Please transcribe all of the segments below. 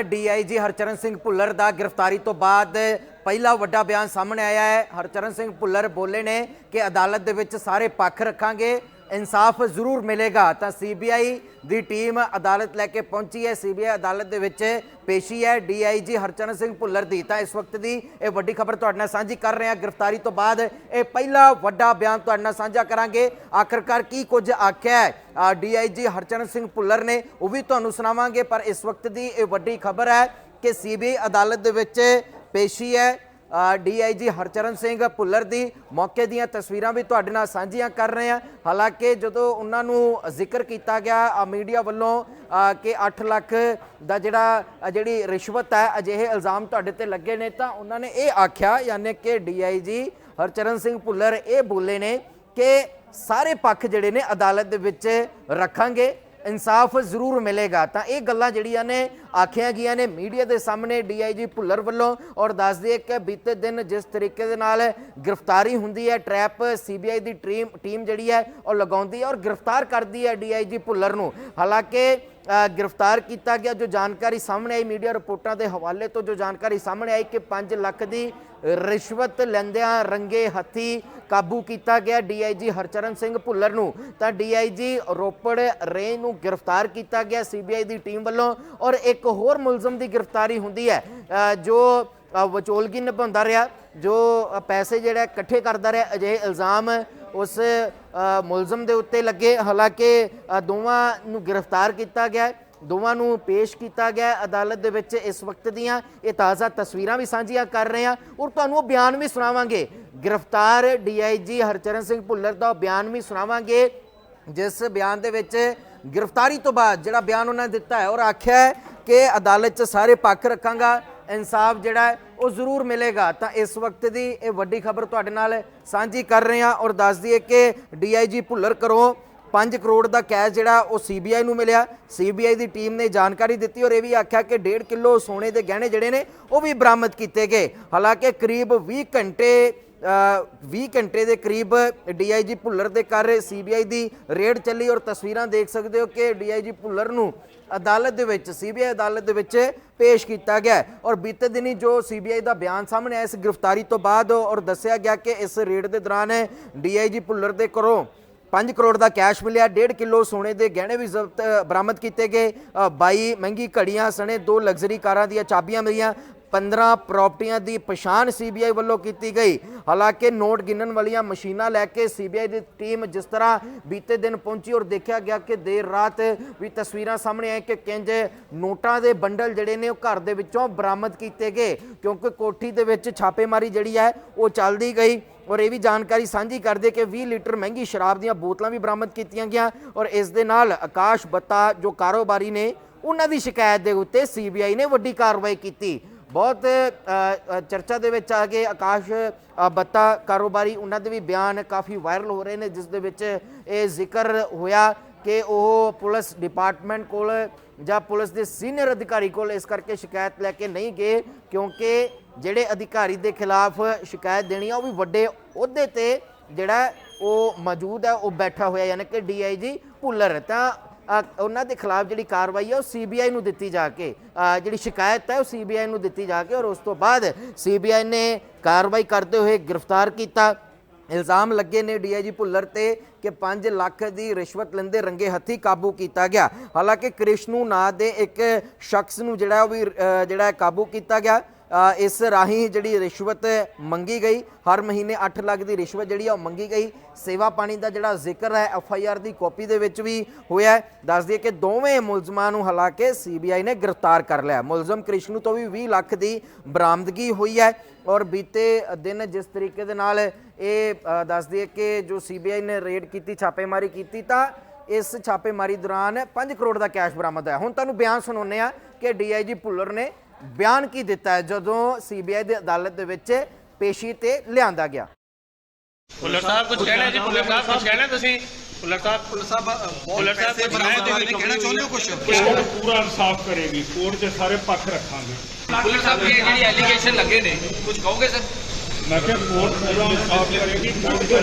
DIG Harcharan Singh Bhullar ਦਾ ਗ੍ਰਿਫਤਾਰੀ ਤੋਂ ਬਾਅਦ ਪਹਿਲਾ ਵੱਡਾ ਬਿਆਨ ਸਾਹਮਣੇ ਆਇਆ ਹੈ। ਹਰਚਰਨ ਸਿੰਘ ਭੁੱਲਰ ਬੋਲੇ ਨੇ ਕਿ ਅਦਾਲਤ ਦੇ ਵਿੱਚ ਸਾਰੇ ਪੱਖ ਰੱਖਾਂਗੇ। ਇਨਸਾਫ ਜ਼ਰੂਰ ਮਿਲੇਗਾ। ਤਾਂ ਸੀਬੀਆਈ ਦੀ ਟੀਮ ਅਦਾਲਤ ਲੈ ਕੇ ਪਹੁੰਚੀ ਹੈ। ਸੀਬੀਆਈ ਅਦਾਲਤ ਦੇ ਵਿੱਚ ਪੇਸ਼ੀ ਹੈ ਡੀਆਈਜੀ ਹਰਚਰਨ ਸਿੰਘ ਭੁੱਲਰ ਦੀ। ਤਾਂ ਇਸ ਵਕਤ ਦੀ ਇਹ ਵੱਡੀ ਖਬਰ ਤੁਹਾਡੇ ਨਾਲ ਸਾਂਝੀ ਕਰ ਰਹੇ ਹਾਂ। ਗ੍ਰਿਫਤਾਰੀ ਤੋਂ ਬਾਅਦ ਇਹ ਪਹਿਲਾ ਵੱਡਾ ਬਿਆਨ ਤੁਹਾਡੇ ਨਾਲ ਸਾਂਝਾ ਕਰਾਂਗੇ। ਆਖਰਕਾਰ ਕੀ ਕੁਝ ਆਖਿਆ ਹੈ? ਡੀਆਈਜੀ ਹਰਚਰਨ ਸਿੰਘ ਭੁੱਲਰ ਨੇ, ਉਹ ਵੀ ਤੁਹਾਨੂੰ ਸੁਣਾਵਾਂਗੇ। ਪਰ ਇਸ ਵਕਤ ਦੀ ਇਹ ਵੱਡੀ ਖਬਰ ਹੈ ਕਿ ਸੀਬੀਆਈ ਅਦਾਲਤ ਦੇ ਵਿੱਚ ਪੇਸ਼ੀ ਹੈ ਡੀਆਈਜੀ ਹਰਚਰਨ ਸਿੰਘ ਭੁੱਲਰ ਦੀ ਮੌਕੇ ਦੀਆਂ ਤਸਵੀਰਾਂ ਵੀ ਤੁਹਾਡੇ ਨਾਲ ਸਾਂਝੀਆਂ ਕਰ ਰਹੇ ਹਾਂ। ਹਾਲਾਂਕਿ ਜਦੋਂ ਉਹਨਾਂ ਨੂੰ ਜ਼ਿਕਰ ਕੀਤਾ ਗਿਆ ਮੀਡੀਆ ਵੱਲੋਂ ਕਿ 8 ਲੱਖ ਦਾ ਜਿਹੜਾ ਜਿਹੜੀ ਰਿਸ਼ਵਤ ਹੈ, ਅਜਿਹੇ ਇਲਜ਼ਾਮ ਤੁਹਾਡੇ ਤੇ ਲੱਗੇ ਨੇ, ਤਾਂ ਉਹਨਾਂ ਨੇ ਇਹ ਆਖਿਆ, ਯਾਨੀ ਕਿ ਡੀਆਈਜੀ ਹਰਚਰਨ ਸਿੰਘ ਭੁੱਲਰ ਇਹ ਬੋਲੇ ਨੇ ਕਿ ਸਾਰੇ ਪੱਖ ਜਿਹੜੇ ਨੇ ਅਦਾਲਤ ਦੇ ਵਿੱਚ ਰੱਖਾਂਗੇ। ਇਨਸਾਫ ਜ਼ਰੂਰ ਮਿਲੇਗਾ। ਤਾਂ ਇਹ ਗੱਲਾਂ ਜਿਹੜੀਆਂ ਨੇ ਆਖੀਆਂ ਗਈਆਂ ਨੇ ਮੀਡੀਆ ਦੇ ਸਾਹਮਣੇ, ਡੀਆਈਜੀ ਭੁੱਲਰ ਵੱਲੋਂ, ਔਰ ਦੱਸ ਦਈਏ ਕਿ ਬੀਤੇ ਦਿਨ ਜਿਸ ਤਰੀਕੇ ਦੇ ਨਾਲ ਗ੍ਰਿਫਤਾਰੀ ਹੁੰਦੀ ਹੈ, ਟਰੈਪ ਸੀਬੀਆਈ ਦੀ ਟੀਮ ਟੀਮ ਜਿਹੜੀ ਹੈ, ਉਹ ਲਗਾਉਂਦੀ ਹੈ ਔਰ ਗ੍ਰਿਫਤਾਰ ਕਰਦੀ ਹੈ ਡੀਆਈਜੀ ਭੁੱਲਰ ਨੂੰ। ਹਾਲਾਂਕਿ ਗ੍ਰਿਫਤਾਰ ਕੀਤਾ ਗਿਆ। ਜੋ ਜਾਣਕਾਰੀ ਸਾਹਮਣੇ ਆਈ ਮੀਡੀਆ ਰਿਪੋਰਟਾਂ ਦੇ ਹਵਾਲੇ ਤੋਂ, ਜੋ ਜਾਣਕਾਰੀ ਸਾਹਮਣੇ ਆਈ ਕਿ 5 ਲੱਖ ਦੀ ਰਿਸ਼ਵਤ ਲੈਂਦਿਆਂ ਰੰਗੇ ਹੱਥੀ ਕਾਬੂ ਕੀਤਾ ਗਿਆ ਡੀਆਈਜੀ ਹਰਚਰਨ ਸਿੰਘ ਭੁੱਲਰ ਨੂੰ। ਤਾਂ ਡੀਆਈਜੀ ਰੋਪੜ ਰੇ ਨੂੰ ਗ੍ਰਿਫਤਾਰ ਕੀਤਾ ਗਿਆ ਸੀਬੀਆਈ ਦੀ ਟੀਮ ਵੱਲੋਂ ਔਰ ਇੱਕ ਹੋਰ ਮੁਲਜ਼ਮ ਦੀ ਗ੍ਰਿਫਤਾਰੀ ਹੁੰਦੀ ਹੈ ਜੋ ਵਿਚੋਲਗੀ ਨਿਭਾਉਂਦਾ ਰਿਹਾ, ਜੋ ਪੈਸੇ ਜਿਹੜਾ ਇਕੱਠੇ ਕਰਦਾ ਰਿਹਾ, ਅਜਿਹੇ ਇਲਜ਼ਾਮ ਉਸ ਮੁਲਜ਼ਮ ਦੇ ਉੱਤੇ ਲੱਗੇ। ਹਾਲਾਂਕਿ ਦੋਵਾਂ ਨੂੰ ਗ੍ਰਿਫਤਾਰ ਕੀਤਾ ਗਿਆ ਹੈ। ਦੋਵਾਂ ਨੂੰ ਪੇਸ਼ ਕੀਤਾ ਗਿਆ ਅਦਾਲਤ ਦੇ ਵਿੱਚ ਇਸ ਵਕਤ ਦੀਆਂ। ਇਹ ਤਾਜ਼ਾ ਤਸਵੀਰਾਂ ਵੀ ਸਾਂਝੀਆਂ ਕਰ ਰਹੇ ਹਾਂ। ਔਰ ਤੁਹਾਨੂੰ ਉਹ ਬਿਆਨ ਵੀ ਸੁਣਾਵਾਂਗੇ। ਗ੍ਰਿਫਤਾਰ ਡੀਆਈਜੀ ਹਰਚਰਨ ਸਿੰਘ ਭੁੱਲਰ ਦਾ ਬਿਆਨ ਵੀ ਸੁਣਾਵਾਂਗੇ, ਜਿਸ ਬਿਆਨ ਦੇ ਵਿੱਚ ਗ੍ਰਿਫਤਾਰੀ ਤੋਂ ਬਾਅਦ ਜਿਹੜਾ ਬਿਆਨ ਉਹਨਾਂ ਨੇ ਦਿੱਤਾ ਹੈ ਔਰ ਆਖਿਆ ਹੈ ਕਿ ਅਦਾਲਤ 'ਚ ਸਾਰੇ ਪੱਖ ਰੱਖਾਂਗਾ। ਇਨਸਾਫ ਜਿਹੜਾ ਹੈ ਉਹ ਜ਼ਰੂਰ ਮਿਲੇਗਾ। ਤਾਂ ਇਸ ਵਕਤ ਦੀ ਇਹ ਵੱਡੀ ਖਬਰ ਤੁਹਾਡੇ ਨਾਲ ਸਾਂਝੀ ਕਰ ਰਹੇ ਹਾਂ ਔਰ ਦੱਸ ਦਈਏ ਕਿ ਡੀਆਈਜੀ ਭੁੱਲਰ ਕਰੋ 5 ਕਰੋੜ ਦਾ ਕੈਸ਼ ਜਿਹੜਾ ਉਹ ਸੀਬੀਆਈ ਨੂੰ ਮਿਲਿਆ। ਸੀਬੀਆਈ ਦੀ ਟੀਮ ਨੇ ਜਾਣਕਾਰੀ ਦਿੱਤੀ ਔਰ ਇਹ ਵੀ ਆਖਿਆ ਕਿ 1.5 ਕਿਲੋ ਸੋਨੇ ਦੇ ਗਹਿਣੇ ਜਿਹੜੇ ਨੇ ਉਹ ਵੀ ਬਰਾਮਦ ਕੀਤੇ ਗਏ। ਹਾਲਾਂਕਿ ਕਰੀਬ 20 ਘੰਟੇ 20 ਘੰਟੇ ਦੇ ਕਰੀਬ ਡੀਆਈਜੀ ਭੁੱਲਰ ਦੇ ਘਰ ਸੀਬੀਆਈ ਦੀ ਰੇਡ ਚੱਲੀ ਔਰ ਤਸਵੀਰਾਂ ਦੇਖ ਸਕਦੇ ਹੋ ਕਿ ਡੀਆਈਜੀ ਭੁੱਲਰ ਨੂੰ ਅਦਾਲਤ ਦੇ ਵਿੱਚ ਸੀਬੀਆਈ ਅਦਾਲਤ ਦੇ ਵਿੱਚ ਪੇਸ਼ ਕੀਤਾ ਗਿਆ ਔਰ ਬੀਤੇ ਦਿਨੀ ਜੋ ਸੀਬੀਆਈ ਦਾ ਬਿਆਨ ਸਾਹਮਣੇ ਆਇਆ ਇਸ ਗ੍ਰਿਫਤਾਰੀ ਤੋਂ ਬਾਅਦ ਔਰ ਦੱਸਿਆ ਗਿਆ ਕਿ ਇਸ ਰੇਡ ਦੇ ਦੌਰਾਨ ਡੀਆਈਜੀ ਭੁੱਲਰ ਦੇ ਘਰੋਂ 5 ਕਰੋੜ ਦਾ ਕੈਸ਼ ਮਿਲਿਆ 1.5 ਕਿਲੋ ਸੋਨੇ ਦੇ ਗਹਿਣੇ ਵੀ ਜ਼ਬਤ ਬਰਾਮਦ ਕੀਤੇ ਗਏ। ਅ, 22 ਮਹਿੰਗੀ ਘੜੀਆਂ ਸਣੇ ਦੋ ਲਗਜ਼ਰੀ ਕਾਰਾਂ ਦੀਆਂ ਚਾਬੀਆਂ ਮਿਲੀਆਂ। 15 ਪ੍ਰਾਪਰਟੀਆਂ ਦੀ ਪਛਾਣ ਸੀਬੀਆਈ ਵੱਲੋਂ ਕੀਤੀ ਗਈ। ਹਾਲਾਂਕਿ ਨੋਟ ਗਿਣਨ ਵਾਲੀਆਂ ਮਸ਼ੀਨਾਂ ਲੈ ਕੇ ਸੀਬੀਆਈ ਦੀ ਟੀਮ ਜਿਸ ਤਰ੍ਹਾਂ ਬੀਤੇ ਦਿਨ ਪਹੁੰਚੀ ਔਰ ਦੇਖਿਆ ਗਿਆ ਕਿ ਦੇਰ ਰਾਤ ਵੀ ਤਸਵੀਰਾਂ ਸਾਹਮਣੇ ਆਏ ਕਿ ਕਿੰਜ ਨੋਟਾਂ ਦੇ ਬੰਡਲ ਜਿਹੜੇ ਨੇ ਉਹ ਘਰ ਦੇ ਵਿੱਚੋਂ ਬਰਾਮਦ ਕੀਤੇ ਗਏ। ਕਿਉਂਕਿ ਕੋਠੀ ਦੇ ਵਿੱਚ ਛਾਪੇਮਾਰੀ ਜਿਹੜੀ ਹੈ, ਉਹ ਚੱਲਦੀ ਗਈ ਔਰ ਇਹ ਵੀ ਜਾਣਕਾਰੀ ਸਾਂਝੀ ਕਰਦੇ ਕਿ 20 ਲੀਟਰ ਮਹਿੰਗੀ ਸ਼ਰਾਬ ਦੀਆਂ ਬੋਤਲਾਂ ਵੀ ਬਰਾਮਦ ਕੀਤੀਆਂ ਗਿਆ ਔਰ ਇਸ ਦੇ ਨਾਲ ਆਕਾਸ਼ ਬੱਤਾ ਜੋ ਕਾਰੋਬਾਰੀ ਨੇ, ਉਹਨਾਂ ਦੀ ਸ਼ਿਕਾਇਤ ਦੇ ਉੱਤੇ ਸੀਬੀਆਈ ਨੇ ਵੱਡੀ ਕਾਰਵਾਈ ਕੀਤੀ। ਬਹੁਤ ਚਰਚਾ ਦੇ ਵਿੱਚ ਆ ਗਏ ਆਕਾਸ਼ ਬੱਤਾ ਕਾਰੋਬਾਰੀ ਉਹਨਾਂ ਦੇ ਵੀ ਬਿਆਨ ਕਾਫੀ ਵਾਇਰਲ ਹੋ ਰਹੇ ਨੇ, ਜਿਸ ਦੇ ਵਿੱਚ ਇਹ ਜ਼ਿਕਰ ਹੋਇਆ ਕਿ ਉਹ ਪੁਲਿਸ ਡਿਪਾਰਟਮੈਂਟ ਕੋਲ ਜਾਂ ਪੁਲਿਸ ਦੇ ਸੀਨੀਅਰ ਅਧਿਕਾਰੀ ਕੋਲ ਇਸ ਕਰਕੇ ਸ਼ਿਕਾਇਤ ਲੈ ਕੇ ਨਹੀਂ ਗਏ, ਕਿਉਂਕਿ ਜਿਹੜੇ ਅਧਿਕਾਰੀ ਦੇ ਖਿਲਾਫ ਸ਼ਿਕਾਇਤ ਦੇਣੀ ਆ, ਉਹ ਵੀ ਵੱਡੇ ਅਹੁਦੇ ਤੇ ਜਿਹੜਾ ਉਹ ਮੌਜੂਦ ਹੈ, ਉਹ ਬੈਠਾ ਹੋਇਆ, ਯਾਨੀ ਕਿ ਡੀਆਈਜੀ ਭੁੱਲਰ। ਤਾਂ ਉਹਨਾਂ ਦੇ ਖਿਲਾਫ ਜਿਹੜੀ ਕਾਰਵਾਈ ਹੈ ਉਹ ਸੀਬੀਆਈ ਨੂੰ ਦਿੱਤੀ ਜਾ ਕੇ ਜਿਹੜੀ ਸ਼ਿਕਾਇਤ ਹੈ, ਉਹ ਸੀਬੀਆਈ ਨੂੰ ਦਿੱਤੀ ਜਾ ਕੇ ਔਰ ਉਸ ਤੋਂ ਬਾਅਦ ਸੀਬੀਆਈ ਨੇ ਕਾਰਵਾਈ ਕਰਦੇ ਹੋਏ ਗ੍ਰਿਫਤਾਰ ਕੀਤਾ। ਇਲਜ਼ਾਮ ਲੱਗੇ ਨੇ ਡੀਆਈਜੀ ਭੁੱਲਰ ਤੇ ਕਿ 5 ਲੱਖ ਦੀ ਰਿਸ਼ਵਤ ਲੈਂਦੇ ਰੰਗੇ ਹੱਥੀ ਕਾਬੂ ਕੀਤਾ ਗਿਆ। ਹਾਲਾਂਕਿ ਕ੍ਰਿਸ਼ਨੂ ਨਾਂ ਦੇ ਇੱਕ ਸ਼ਖਸ ਨੂੰ ਜਿਹੜਾ ਉਹ ਵੀ ਜਿਹੜਾ ਕਾਬੂ ਕੀਤਾ ਗਿਆ। ਇਸ ਰਾਹੀਂ ਜਿਹੜੀ ਰਿਸ਼ਵਤ ਮੰਗੀ ਗਈ ਹਰ ਮਹੀਨੇ 8 ਲੱਖ ਦੀ ਰਿਸ਼ਵਤ ਜਿਹੜੀ ਆ ਉਹ ਮੰਗੀ ਗਈ। ਸੇਵਾ ਪਾਣੀ ਦਾ ਜਿਹੜਾ ਜ਼ਿਕਰ ਹੈ ਐਫ ਆਈ ਆਰ ਦੀ ਕਾਪੀ ਦੇ ਵਿੱਚ ਵੀ ਹੋਇਆ ਹੈ। ਦੱਸ ਦਈਏ ਕਿ ਦੋਵੇਂ ਮੁਲਜ਼ਮਾਂ ਨੂੰ ਹਾਲਾਂਕਿ ਸੀਬੀਆਈ ਨੇ ਗ੍ਰਿਫਤਾਰ ਕਰ ਲਿਆ। ਮੁਲਜ਼ਮ ਕ੍ਰਿਸ਼ਨੂ ਤੋਂ ਵੀ 20 ਲੱਖ ਦੀ ਬਰਾਮਦਗੀ ਹੋਈ ਹੈ ਔਰ ਬੀਤੇ ਦਿਨ ਜਿਸ ਤਰੀਕੇ ਦੇ ਨਾਲ ਇਹ ਅ, ਦੱਸ ਦਈਏ ਕਿ ਜੋ ਸੀਬੀਆਈ ਨੇ ਰੇਡ ਕੀਤੀ ਛਾਪੇਮਾਰੀ ਕੀਤੀ ਤਾਂ ਇਸ ਛਾਪੇਮਾਰੀ ਦੌਰਾਨ 5 ਕਰੋੜ ਦਾ ਕੈਸ਼ ਬਰਾਮਦ ਹੋਇਆ। ਹੁਣ ਤੁਹਾਨੂੰ ਬਿਆਨ ਸੁਣਾਉਂਦੇ ਆ ਕਿ ਡੀਆਈਜੀ ਭੁੱਲਰ ਨੇ ਬਿਆਨ ਕੀ ਦਿੱਤਾ ਹੈ ਜਦੋਂ ਸੀਬੀਆਈ ਦੀ ਅਦਾਲਤ ਦੇ ਵਿੱਚ ਪੇਸ਼ੀ ਤੇ ਲਿਆਂਦਾ ਗਿਆ? ਭੁੱਲਰ ਸਾਹਿਬ ਕੁਝ ਕਹਿਣਾ ਜੀ? ਭੁੱਲਰ ਸਾਹਿਬ ਕੁਝ ਕਹਿਣਾ ਤੁਸੀਂ? ਭੁੱਲਰ ਸਾਹਿਬ ਭੁੱਲਰ ਸਾਹਿਬ ਭੁੱਲਰ ਸਾਹਿਬ ਦੇ ਬਣਾਏ ਦੇ ਵਿੱਚ ਕਹਿਣਾ ਚਾਹੁੰਦੇ ਹੋ ਕੁਝ ਕੋਰਟ ਪੂਰਾ ਇਨਸਾਫ ਕਰੇਗੀ ਕੋਰਟ ਦੇ ਸਾਰੇ ਪੱਖ ਰੱਖਾਂਗੇ। ਭੁੱਲਰ ਸਾਹਿਬ ਇਹ ਜਿਹੜੀ ਐਲੀਗੇਸ਼ਨ ਲੱਗੇ ਨੇ ਕੁਝ ਕਹੋਗੇ ਸਰ? ਮੈਂ ਕਿਹਾ ਕੋਰਟ ਪੂਰਾ ਇਨਸਾਫ ਕਰੇਗੀ ਕੋਰਟ ਦੇ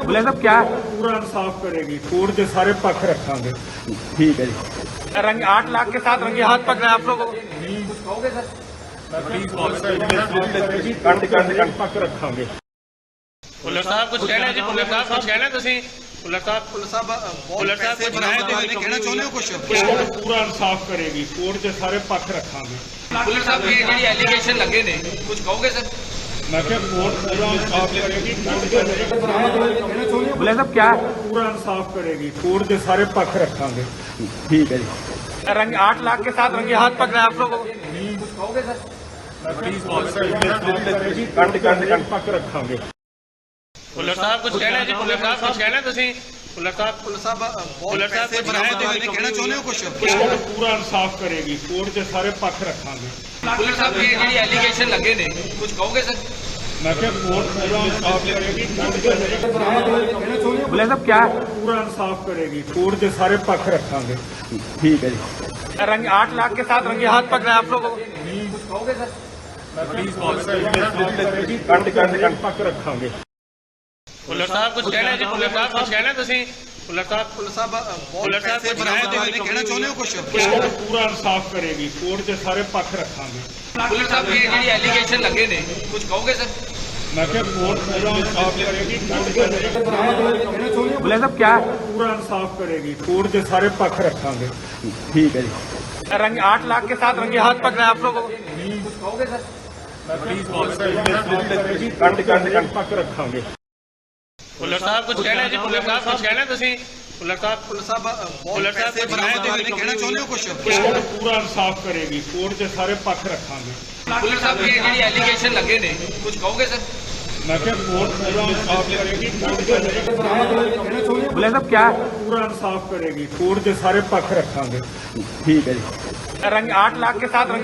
ਭੁੱਲਰ ਸਾਹਿਬ ਕੀ ਪੂਰਾ ਇਨਸਾਫ ਕਰੇਗੀ ਕੋਰਟ ਦੇ ਸਾਰੇ ਪੱਖ ਰੱਖਾਂਗੇ। ਠੀਕ ਹੈ ਜੀ। रंग आठ लाख के साथ रंगे हाथ पकड़ा है आप लोगों को ਕੰਡ ਕੰਡ ਕੰਡ ਪੱਕ ਰੱਖਾਂਗੇ ਭੁੱਲਰ ਸਾਹਿਬ ਕੁਝ ਕਹਿਣਾ ਹੈ ਜੀ ਭੁੱਲਰ ਸਾਹਿਬ ਕੁਝ ਕਹਿਣਾ ਤੁਸੀਂ ਭੁੱਲਰ ਸਾਹਿਬ ਭੁੱਲਰ ਸਾਹਿਬ ਭੁੱਲਰ ਸਾਹਿਬ ਕੁਝ ਬਣਾਇਆ ਤੁਸੀਂ ਕਹਿਣਾ ਚਾਹੁੰਦੇ ਹੋ ਕੁਝ ਕੋਰਟ ਪੂਰਾ ਇਨਸਾਫ ਕਰੇਗੀ ਕੋਰਟ 'ਚ ਸਾਰੇ ਪੱਖ ਰੱਖਾਂਗੇ ਭੁੱਲਰ ਸਾਹਿਬ ਇਹ ਜਿਹੜੀ ਐਲੀਗੇਸ਼ਨ ਲੱਗੇ ਨੇ ਕੁਝ ਕਹੋਗੇ ਸਰ ਮੈਂ ਕਿਹਾ ਕੋਰਟ ਪੂਰਾ ਇਨਸਾਫ ਕਰੇਗੀ ਭੁੱਲਰ ਸਾਹਿਬ क्या ਪੂਰਾ ਇਨਸਾਫ ਕਰੇਗੀ ਕੋਰਟ 'ਚ ਸਾਰੇ ਪੱਖ ਰੱਖਾਂਗੇ रंग आठ लाख के साथ रंगे हाथ पकड़ा है आप लोगों को ਕੰਡ ਕੰਡ ਕੰਡ ਪੱਕ ਰੱਖਾਂਗੇ ਭੁੱਲਰ ਸਾਹਿਬ ਕੁਝ ਕਹਿਣਾ ਹੈ ਜੀ ਭੁੱਲਰ ਸਾਹਿਬ ਕੁਝ ਕਹਿਣਾ ਤੁਸੀਂ ਭੁੱਲਰ ਸਾਹਿਬ ਭੁੱਲਰ ਸਾਹਿਬ ਭੁੱਲਰ ਸਾਹਿਬ ਕੁਝ ਬਣਾਇਆ ਤੁਸੀਂ ਕਹਿਣਾ ਚਾਹੁੰਦੇ ਹੋ ਕੁਝ ਕੋਰਟ ਪੂਰਾ ਇਨਸਾਫ ਕਰੇਗੀ ਕੋਰਟ 'ਚ ਸਾਰੇ ਪੱਖ ਰੱਖਾਂਗੇ ਭੁੱਲਰ ਸਾਹਿਬ ਇਹ ਜਿਹੜੀ ਐਲੀਗੇਸ਼ਨ ਲੱਗੇ ਨੇ ਕੁਝ ਕਹੋਗੇ ਸਰ ਮੈਂ ਕਿਹਾ ਕੋਰਟ ਪੂਰਾ ਇਨਸਾਫ ਕਰੇਗੀ ਭੁੱਲਰ ਸਾਹਿਬ क्या ਪੂਰਾ ਇਨਸਾਫ ਕਰੇਗੀ ਕੋਰਟ 'ਚ ਸਾਰੇ ਪੱਖ ਰੱਖਾਂਗੇ रंग आठ लाख के साथ रंगे हाथ पकड़ा है आप लोगों को ਕੰਡ ਕੰਡ ਕੰਡ ਪੱਕ ਰੱਖਾਂਗੇ ਭੁੱਲਰ ਸਾਹਿਬ ਕੁਝ ਕਹਿਣਾ ਹੈ ਜੀ ਭੁੱਲਰ ਸਾਹਿਬ ਕੁਝ ਕਹਿਣਾ ਤੁਸੀਂ ਭੁੱਲਰ ਸਾਹਿਬ ਭੁੱਲਰ ਸਾਹਿਬ ਭੁੱਲਰ ਸਾਹਿਬ ਕੁਝ ਬਣਾਇਆ ਤੁਸੀਂ ਕਹਿਣਾ ਚਾਹੁੰਦੇ ਹੋ ਕੁਝ ਕੋਰਟ ਪੂਰਾ ਇਨਸਾਫ ਕਰੇਗੀ ਕੋਰਟ 'ਚ ਸਾਰੇ ਪੱਖ ਰੱਖਾਂਗੇ ਭੁੱਲਰ ਸਾਹਿਬ ਇਹ ਜਿਹੜੀ ਐਲੀਗੇਸ਼ਨ ਲੱਗੇ ਨੇ ਕੁਝ ਕਹੋਗੇ ਸਰ ਮੈਂ ਕਿਹਾ ਕੋਰਟ ਪੂਰਾ ਇਨਸਾਫ ਕਰੇਗੀ ਭੁੱਲਰ ਸਾਹਿਬ क्या ਪੂਰਾ ਇਨਸਾਫ ਕਰੇਗੀ ਕੋਰਟ 'ਚ ਸਾਰੇ ਪੱਖ ਰੱਖਾਂਗੇ रंग आठ लाख के साथ रंगे हाथ पकड़ा है आप लोगों को ਕੰਡ ਕੰਡ ਕੰਡ ਪੱਕ ਰੱਖਾਂਗੇ ਭੁੱਲਰ ਸਾਹਿਬ ਕੁਝ ਕਹਿਣਾ ਹੈ ਜੀ ਭੁੱਲਰ ਸਾਹਿਬ ਕੁਝ ਕਹਿਣਾ ਤੁਸੀਂ ਭੁੱਲਰ ਸਾਹਿਬ ਭੁੱਲਰ ਸਾਹਿਬ ਭੁੱਲਰ ਸਾਹਿਬ ਕੁਝ ਬਣਾਇਆ ਤੁਸੀਂ ਕਹਿਣਾ ਚਾਹੁੰਦੇ ਹੋ ਕੁਝ ਕੋਰਟ ਪੂਰਾ ਇਨਸਾਫ ਕਰੇਗੀ ਕੋਰਟ 'ਚ ਸਾਰੇ ਪੱਖ ਰੱਖਾਂਗੇ ਭੁੱਲਰ ਸਾਹਿਬ ਇਹ ਜਿਹੜੀ ਐਲੀਗੇਸ਼ਨ ਲੱਗੇ ਨੇ ਕੁਝ ਕਹੋਗੇ ਸਰ बोले क्या पूरा साफ़ करेगी। कोर्ट के सारे पक्ष रखा ठीक है जी। रंग आठ लाख के साथ रंगे